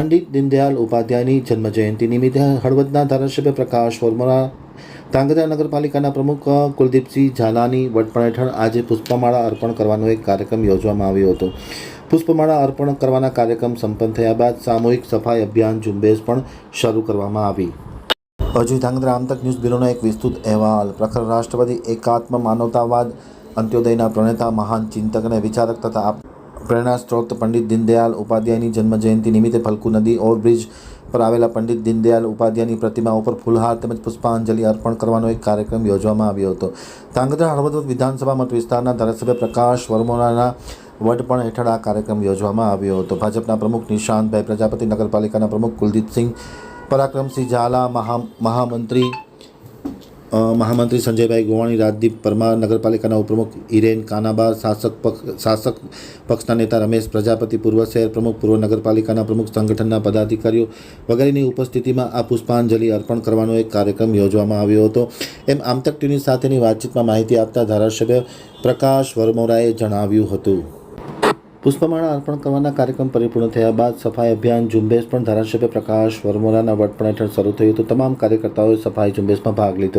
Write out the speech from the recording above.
પંડિત દીનદયાલ ઉપાધ્યાયની જન્મજયંતિ નિમિત્તે હળવદના ધારાસભ્ય પ્રકાશ વર્મા ધાંગધ્રા નગરપાલિકાના પ્રમુખ કુલદીપસિંહ ઝાલાની વડપણ હેઠળ આજે પુષ્પમાળા અર્પણ કરવાનો એક કાર્યક્રમ યોજવામાં આવ્યો હતો. પુષ્પમાળા અર્પણ કરવાના કાર્યક્રમ સંપન્ન થયા બાદ સામૂહિક સફાઈ અભિયાન ઝુંબેશ પણ શરૂ કરવામાં આવી. હજુ ધાંગધ્રા આમતક ન્યૂઝ બ્યુરોનો એક વિસ્તૃત અહેવાલ. પ્રખર રાષ્ટ્રપતિ એકાત્મ માનવતાવાદ અંત્યોદયના પ્રણેતા, મહાન ચિંતક અને વિચારક તથા આપ- પ્રેરણા સ્ત્રોત પંડિત દીનદયાલ ઉપાધ્યાયની જન્મજયંતિ નિમિત્તે ફલકુ નદી ઓવરબ્રિજ પર આવેલા પંડિત દીનદયાલ ઉપાધ્યાયની પ્રતિમા ઉપર ફૂલહાર તેમજ પુષ્પાંજલિ અર્પણ કરવાનો એક કાર્યક્રમ યોજવામાં આવ્યો હતો. ધાંગધ્રા હળવદ વિધાનસભા મત વિસ્તારના ધારાસભ્ય પ્રકાશ વર્મોરાના વડપણ હેઠળ આ કાર્યક્રમ યોજવામાં આવ્યો હતો. ભાજપના પ્રમુખ નિશાંતભાઈ પ્રજાપતિ, નગરપાલિકાના પ્રમુખ કુલદીપસિંહ પરાક્રમસિંહ ઝાલા મહા મહામંત્રી મહામંત્રી સંજયભાઈ ગોવાણી, રાજદીપ પરમાર, નગરપાલિકાના ઉપપ્રમુખ હિરેન કાનાબાર, શાસક પક્ષ, શાસક પક્ષના નેતા રમેશ પ્રજાપતિ, પૂર્વ શહેર પ્રમુખ, પૂર્વ નગરપાલિકાના પ્રમુખ, સંગઠનના પદાધિકારીઓ વગેરેની ઉપસ્થિતિમાં આ પુષ્પાંજલિ અર્પણ કરવાનો એક કાર્યક્રમ યોજવામાં આવ્યો હતો. એમ આમતક ટીવી સાથેની વાતચીતમાં માહિતી આપતા ધારાસભ્ય પ્રકાશ વરમોરાએ જણાવ્યું હતું. પુષ્પમાળા અર્પણ કરવાના કાર્યક્રમ પરિપૂર્ણ થયા બાદ સફાઈ અભિયાન ઝુંબેશ પણ ધારાસભ્ય પ્રકાશ વરમોરાના વડપણ હેઠળ શરૂ થયું હતું. તમામ કાર્યકર્તાઓએ સફાઈ ઝુંબેશમાં ભાગ લીધો.